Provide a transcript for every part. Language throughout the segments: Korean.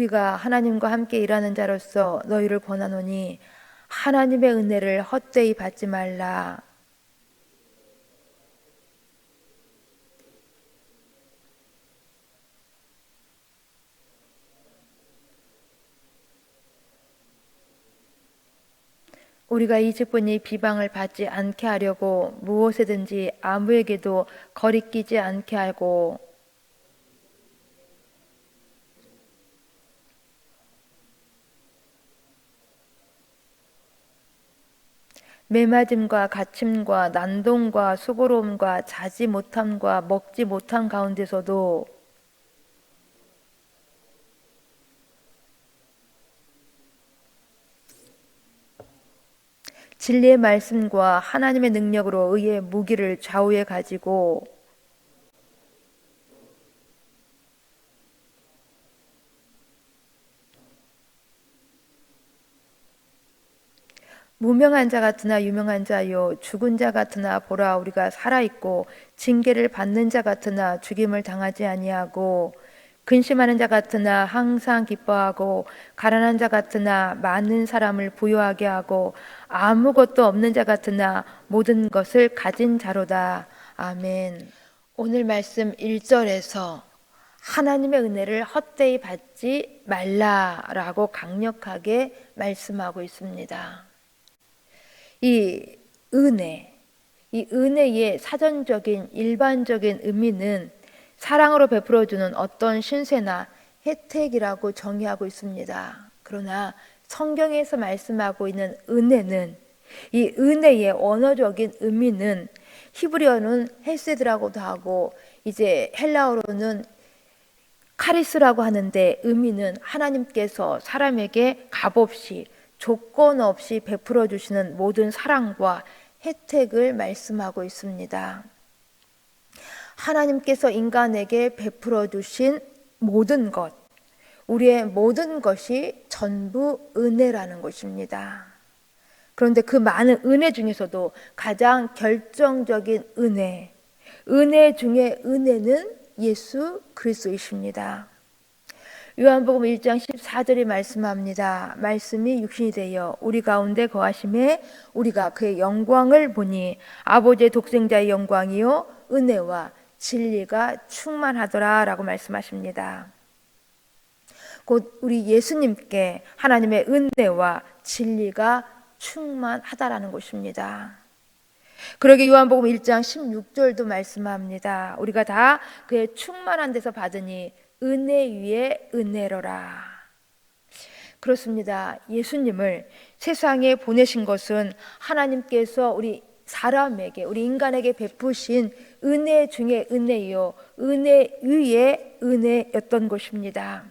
우리가 하나님과 함께 일하는 자로서 너희를 권하노니 하나님의 은혜를 헛되이 받지 말라. 우리가 이 직분이 비방을 받지 않게 하려고 무엇에든지 아무에게도 거리끼지 않게 하고 매맞음과 갇힘과 난동과 수고로움과 자지 못함과 먹지 못함 가운데서도 진리의 말씀과 하나님의 능력으로 의의 무기를 좌우에 가지고 무명한 자 같으나 유명한 자요 죽은 자 같으나 보라 우리가 살아 있고 징계를 받는 자 같으나 죽임을 당하지 아니하고 근심하는 자 같으나 항상 기뻐하고 가난한 자 같으나 많은 사람을 부유하게 하고 아무것도 없는 자 같으나 모든 것을 가진 자로다. 아멘. 오늘 말씀 1절에서 하나님의 은혜를 헛되이 받지 말라라고 강력하게 말씀하고 있습니다. 이 은혜, 이 은혜의 사전적인 일반적인 의미는 사랑으로 베풀어주는 어떤 신세나 혜택이라고 정의하고 있습니다. 그러나 성경에서 말씀하고 있는 은혜는 이 은혜의 언어적인 의미는 히브리어는 헬세드라고도 하고 이제 헬라어로는 카리스라고 하는데 의미는 하나님께서 사람에게 값없이 조건 없이 베풀어 주시는 모든 사랑과 혜택을 말씀하고 있습니다. 하나님께서 인간에게 베풀어 주신 모든 것, 우리의 모든 것이 전부 은혜라는 것입니다. 그런데 그 많은 은혜 중에서도 가장 결정적인 은혜, 은혜 중에 은혜는 예수 그리스도이십니다. 요한복음 1장 14절에 말씀합니다. 말씀이 육신이 되어 우리 가운데 거하심에 우리가 그의 영광을 보니 아버지의 독생자의 영광이요 은혜와 진리가 충만하더라라고 말씀하십니다. 곧 우리 예수님께 하나님의 은혜와 진리가 충만하다라는 것입니다. 그러게 요한복음 1장 16절도 말씀합니다. 우리가 다 그의 충만한 데서 받으니 은혜 위에 은혜로라. 그렇습니다. 예수님을 세상에 보내신 것은 하나님께서 우리 사람에게, 우리 인간에게 베푸신 은혜 중에 은혜요, 은혜 위에 은혜였던 것입니다.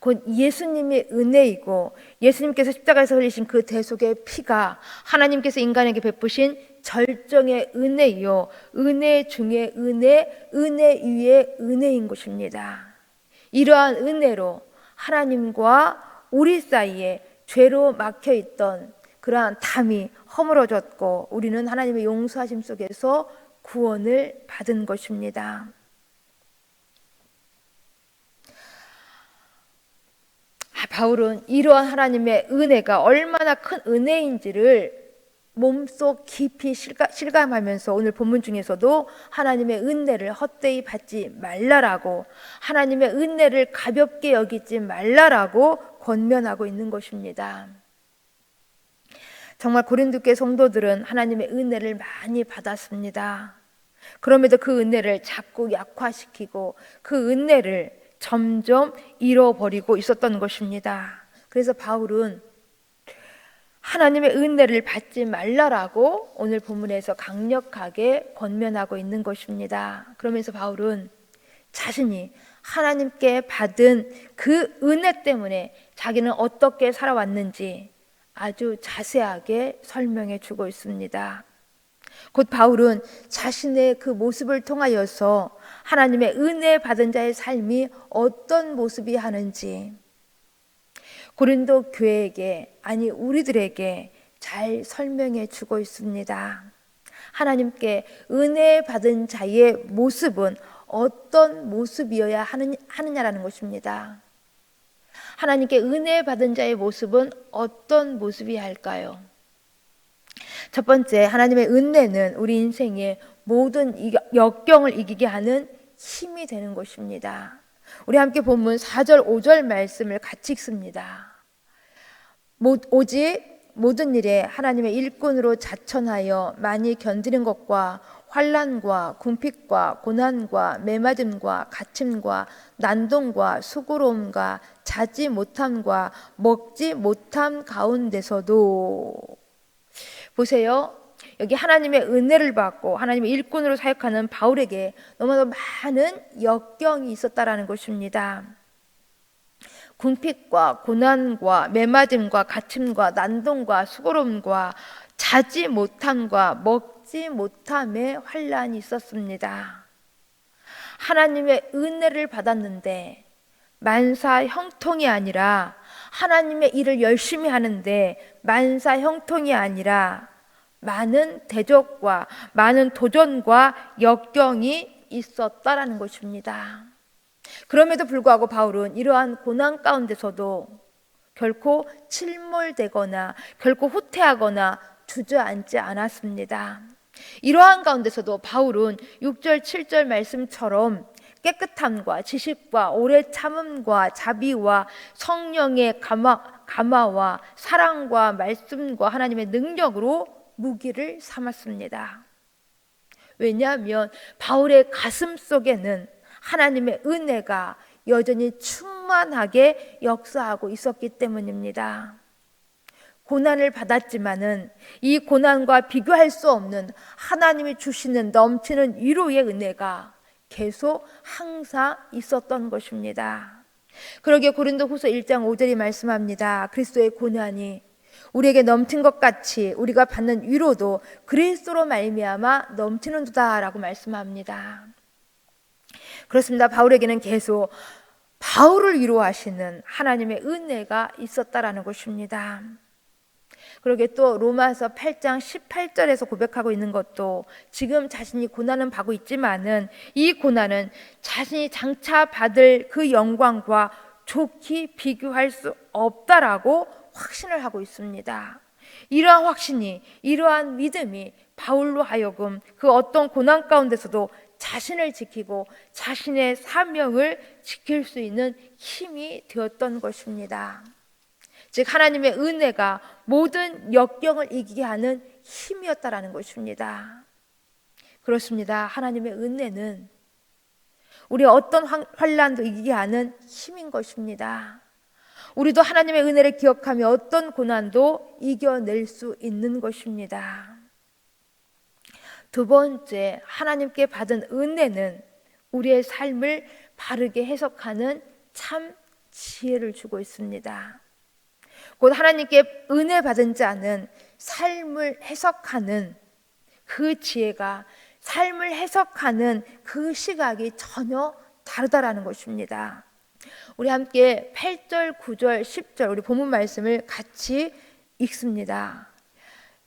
곧 예수님의 은혜이고 예수님께서 십자가에서 흘리신 그 대속의 피가 하나님께서 인간에게 베푸신 절정의 은혜요. 은혜 중에 은혜, 은혜 위에 은혜인 것입니다. 이러한 은혜로 하나님과 우리 사이에 죄로 막혀 있던 그러한 담이 허물어졌고 우리는 하나님의 용서하심 속에서 구원을 받은 것입니다. 아, 바울은 이러한 하나님의 은혜가 얼마나 큰 은혜인지를 몸속 깊이 실감, 하면서 오늘 본문 중에서도 하나님의 은혜를 헛되이 받지 말라라고 하나님의 은혜를 가볍게 여기지 말라라고 권면하고 있는 것입니다. 정말 고린도교 성도들은 하나님의 은혜를 많이 받았습니다. 그럼에도 그 은혜를 자꾸 약화시키고 그 은혜를 점점 잃어버리고 있었던 것입니다. 그래서 바울은 하나님의 은혜를 받지 말라라고 오늘 본문에서 강력하게 권면하고 있는 것입니다. 그러면서 바울은 자신이 하나님께 받은 그 은혜 때문에 자기는 어떻게 살아왔는지 아주 자세하게 설명해 주고 있습니다. 곧 바울은 자신의 그 모습을 통하여서 하나님의 은혜 받은 자의 삶이 어떤 모습이 하는지 고린도 교회에게 아니 우리들에게 잘 설명해 주고 있습니다. 하나님께 은혜 받은 자의 모습은 어떤 모습이어야 하느냐라는 것입니다. 하나님께 은혜 받은 자의 모습은 어떤 모습이 할까요? 첫 번째, 하나님의 은혜는 우리 인생의 모든 이- 역경을 이기게 하는 힘이 되는 것입니다. 우리 함께 본문 4절, 5절 말씀을 같이 읽습니다. 모- 오직 모든 일에 하나님의 일꾼으로 자천하여 많이 견디는 것과 환란과 궁핍과 고난과 매맞음과 갇힘과 난동과 수고로움과 자지 못함과 먹지 못함 가운데서도 보세요. 여기 하나님의 은혜를 받고 하나님의 일꾼으로 사역하는 바울에게 너무나 많은 역경이 있었다라는 것입니다. 궁핍과 고난과 매맞음과 갇힘과 난동과 수고로움과 자지 못함과 먹지 못함의 환란이 있었습니다. 하나님의 은혜를 받았는데 만사 형통이 아니라 하나님의 일을 열심히 하는데 만사 형통이 아니라 많은 대적과 많은 도전과 역경이 있었다라는 것입니다. 그럼에도 불구하고 바울은 이러한 고난 가운데서도 결코 침몰되거나 결코 후퇴하거나 주저앉지 않았습니다. 이러한 가운데서도 바울은 6절, 7절 말씀처럼 깨끗함과 지식과 오래 참음과 자비와 성령의 감화, 감화와 사랑과 말씀과 하나님의 능력으로 무기를 삼았습니다. 왜냐하면 바울의 가슴 속에는 하나님의 은혜가 여전히 충만하게 역사하고 있었기 때문입니다. 고난을 받았지만은 이 고난과 비교할 수 없는 하나님이 주시는 넘치는 위로의 은혜가 계속 항상 있었던 것입니다. 그러기에 고린도 후서 1장 5절이 말씀합니다. 그리스도의 고난이 우리에게 넘친 것 같이 우리가 받는 위로도 그리스도로 말미암아 넘치는도다라고 말씀합니다. 그렇습니다. 바울에게는 계속 바울을 위로하시는 하나님의 은혜가 있었다라는 것입니다. 그러게 또 로마서 8장 18절에서 고백하고 있는 것도 지금 자신이 고난은 받고 있지만은 이 고난은 자신이 장차 받을 그 영광과 좋게 비교할 수 없다라고 확신을 하고 있습니다. 이러한 확신이 이러한 믿음이 바울로 하여금 그 어떤 고난 가운데서도 자신을 지키고 자신의 사명을 지킬 수 있는 힘이 되었던 것입니다. 즉 하나님의 은혜가 모든 역경을 이기게 하는 힘이었다라는 것입니다. 그렇습니다. 하나님의 은혜는 우리 어떤 환란도 이기게 하는 힘인 것입니다. 우리도 하나님의 은혜를 기억하며 어떤 고난도 이겨낼 수 있는 것입니다. 두 번째, 하나님께 받은 은혜는 우리의 삶을 바르게 해석하는 참 지혜를 주고 있습니다. 곧 하나님께 은혜 받은 자는 삶을 해석하는 그 지혜가 삶을 해석하는 그 시각이 전혀 다르다라는 것입니다. 우리 함께 8절, 9절, 10절 우리 본문 말씀을 같이 읽습니다.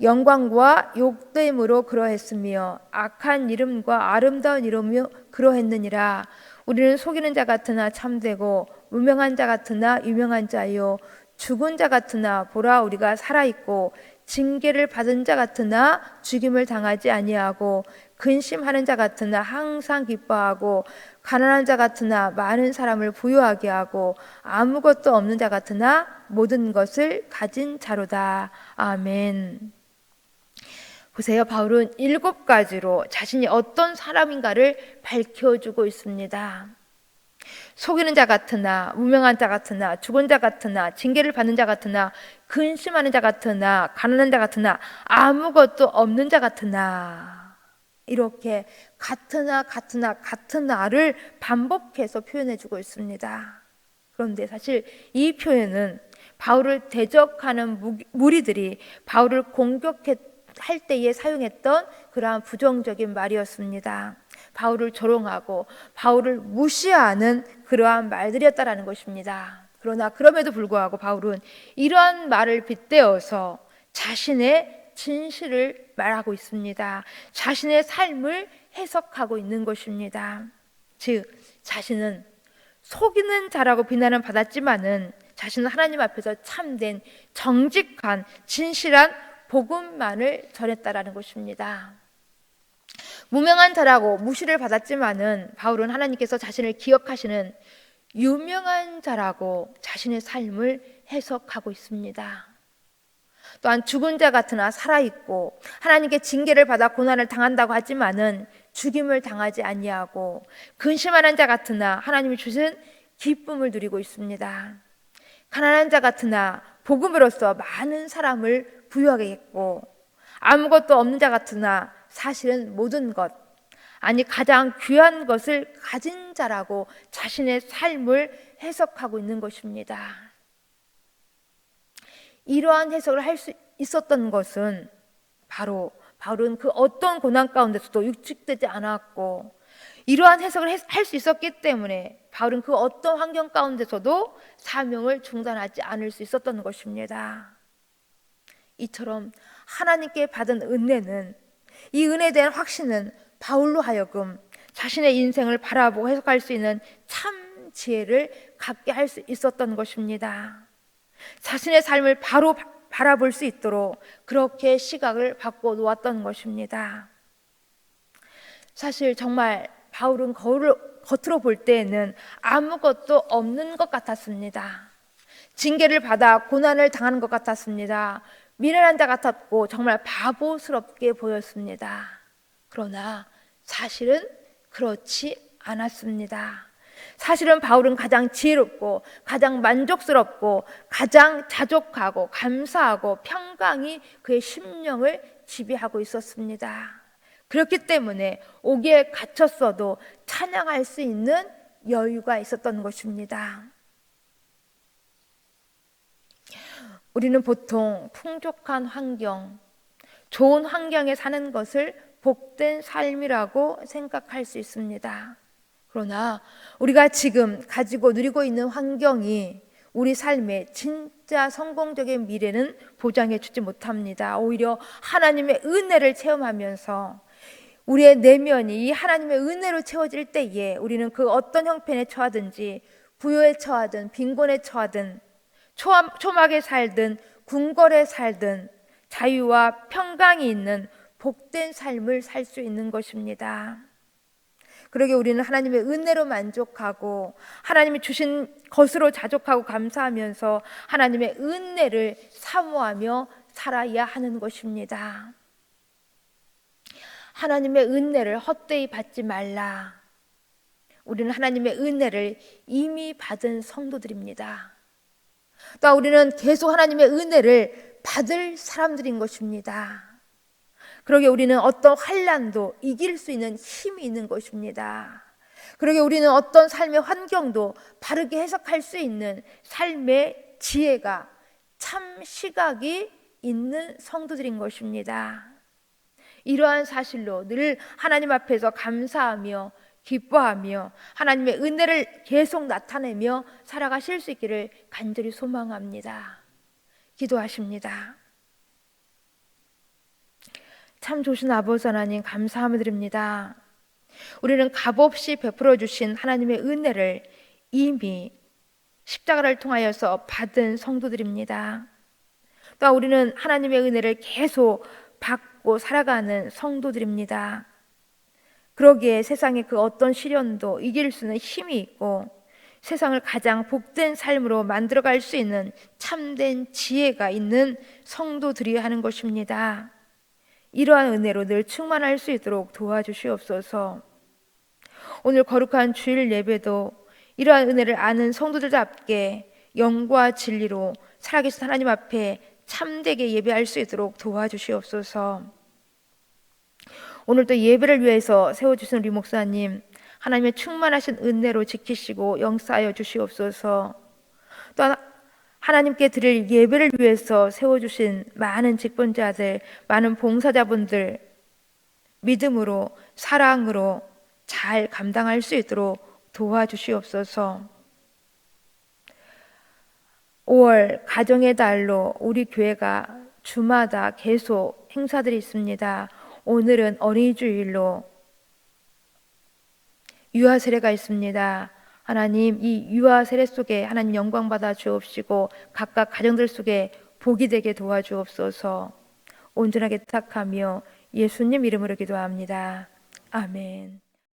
영광과 욕됨으로 그러했으며 악한 이름과 아름다운 이름으로 그러했느니라 우리는 속이는 자 같으나 참되고 무명한 자 같으나 유명한 자요 죽은 자 같으나 보라 우리가 살아 있고 징계를 받은 자 같으나 죽임을 당하지 아니하고 근심하는 자 같으나 항상 기뻐하고 가난한 자 같으나 많은 사람을 부유하게 하고 아무것도 없는 자 같으나 모든 것을 가진 자로다. 아멘. 보세요. 바울은 일곱 가지로 자신이 어떤 사람인가를 밝혀주고 있습니다. 속이는 자 같으나 무명한 자 같으나 죽은 자 같으나 징계를 받는 자 같으나 근심하는 자 같으나 가난한 자 같으나 아무것도 없는 자 같으나 이렇게 같으나 같으나 같으나를 반복해서 표현해 주고 있습니다. 그런데 사실 이 표현은 바울을 대적하는 무리들이 바울을 공격할 때에 사용했던 그러한 부정적인 말이었습니다. 바울을 조롱하고 바울을 무시하는 그러한 말들이었다라는 것입니다. 그러나 그럼에도 불구하고 바울은 이러한 말을 빗대어서 자신의 진실을 말하고 있습니다. 자신의 삶을 해석하고 있는 것입니다. 즉 자신은 속이는 자라고 비난을 받았지만은 자신은 하나님 앞에서 참된 정직한 진실한 복음만을 전했다라는 것입니다. 무명한 자라고 무시를 받았지만은 바울은 하나님께서 자신을 기억하시는 유명한 자라고 자신의 삶을 해석하고 있습니다. 또한 죽은 자 같으나 살아 있고 하나님께 징계를 받아 고난을 당한다고 하지만은 죽임을 당하지 아니하고 근심하는 자 같으나 하나님이 주신 기쁨을 누리고 있습니다. 가난한 자 같으나 복음으로써 많은 사람을 부유하게 했고 아무것도 없는 자 같으나 사실은 모든 것 아니 가장 귀한 것을 가진 자라고 자신의 삶을 해석하고 있는 것입니다. 이러한 해석을 할 수 있었던 것은 바로 바울은 그 어떤 고난 가운데서도 육축되지 않았고 이러한 해석을 할 수 있었기 때문에 바울은 그 어떤 환경 가운데서도 사명을 중단하지 않을 수 있었던 것입니다. 이처럼 하나님께 받은 은혜는 이 은혜에 대한 확신은 바울로 하여금 자신의 인생을 바라보고 해석할 수 있는 참 지혜를 갖게 할 수 있었던 것입니다. 자신의 삶을 바로 바라볼 수 있도록 그렇게 시각을 바꿔 놓았던 것입니다. 사실 정말 바울은 거울을 겉으로 볼 때에는 아무것도 없는 것 같았습니다. 징계를 받아 고난을 당하는 것 같았습니다. 미련한 자 같았고 정말 바보스럽게 보였습니다. 그러나 사실은 그렇지 않았습니다. 사실은 바울은 가장 지혜롭고 가장 만족스럽고 가장 자족하고 감사하고 평강이 그의 심령을 지배하고 있었습니다. 그렇기 때문에 옥에 갇혔어도 찬양할 수 있는 여유가 있었던 것입니다. 우리는 보통 풍족한 환경, 좋은 환경에 사는 것을 복된 삶이라고 생각할 수 있습니다. 그러나 우리가 지금 가지고 누리고 있는 환경이 우리 삶의 진짜 성공적인 미래는 보장해 주지 못합니다. 오히려 하나님의 은혜를 체험하면서 우리의 내면이 이 하나님의 은혜로 채워질 때에 우리는 그 어떤 형편에 처하든지 부여에 처하든 빈곤에 처하든 초막에 살든 궁궐에 살든 자유와 평강이 있는 복된 삶을 살 수 있는 것입니다. 그러게 우리는 하나님의 은혜로 만족하고 하나님이 주신 것으로 자족하고 감사하면서 하나님의 은혜를 사모하며 살아야 하는 것입니다. 하나님의 은혜를 헛되이 받지 말라. 우리는 하나님의 은혜를 이미 받은 성도들입니다. 또 우리는 계속 하나님의 은혜를 받을 사람들인 것입니다. 그러게 우리는 어떤 환란도 이길 수 있는 힘이 있는 것입니다. 그러게 우리는 어떤 삶의 환경도 바르게 해석할 수 있는 삶의 지혜가 참 시각이 있는 성도들인 것입니다. 이러한 사실로 늘 하나님 앞에서 감사하며 기뻐하며 하나님의 은혜를 계속 나타내며 살아가실 수 있기를 간절히 소망합니다. 기도하십니다. 참 좋으신 아버지 하나님 감사함을 드립니다. 우리는 값없이 베풀어 주신 하나님의 은혜를 이미 십자가를 통하여서 받은 성도들입니다. 또 우리는 하나님의 은혜를 계속 받고 살아가는 성도들입니다. 그러기에 세상의 그 어떤 시련도 이길 수는 힘이 있고 세상을 가장 복된 삶으로 만들어갈 수 있는 참된 지혜가 있는 성도들이 하는 것입니다. 이러한 은혜로 늘 충만할 수 있도록 도와주시옵소서. 오늘 거룩한 주일 예배도 이러한 은혜를 아는 성도들답게 영과 진리로 살아계신 하나님 앞에 참되게 예배할 수 있도록 도와주시옵소서. 오늘도 예배를 위해서 세워주신 우리 목사님, 하나님의 충만하신 은혜로 지키시고 영사하여 주시옵소서. 또 하나님께 드릴 예배를 위해서 세워주신 많은 직분자들, 많은 봉사자분들, 믿음으로, 사랑으로 잘 감당할 수 있도록 도와주시옵소서. 5월 가정의 달로 우리 교회가 주마다 계속 행사들이 있습니다. 오늘은 어린이 주일로 유아 세례가 있습니다. 하나님 이 유아 세례 속에 하나님 영광 받아 주옵시고 각각 가정들 속에 복이 되게 도와주옵소서. 온전하게 택하며 예수님 이름으로 기도합니다. 아멘.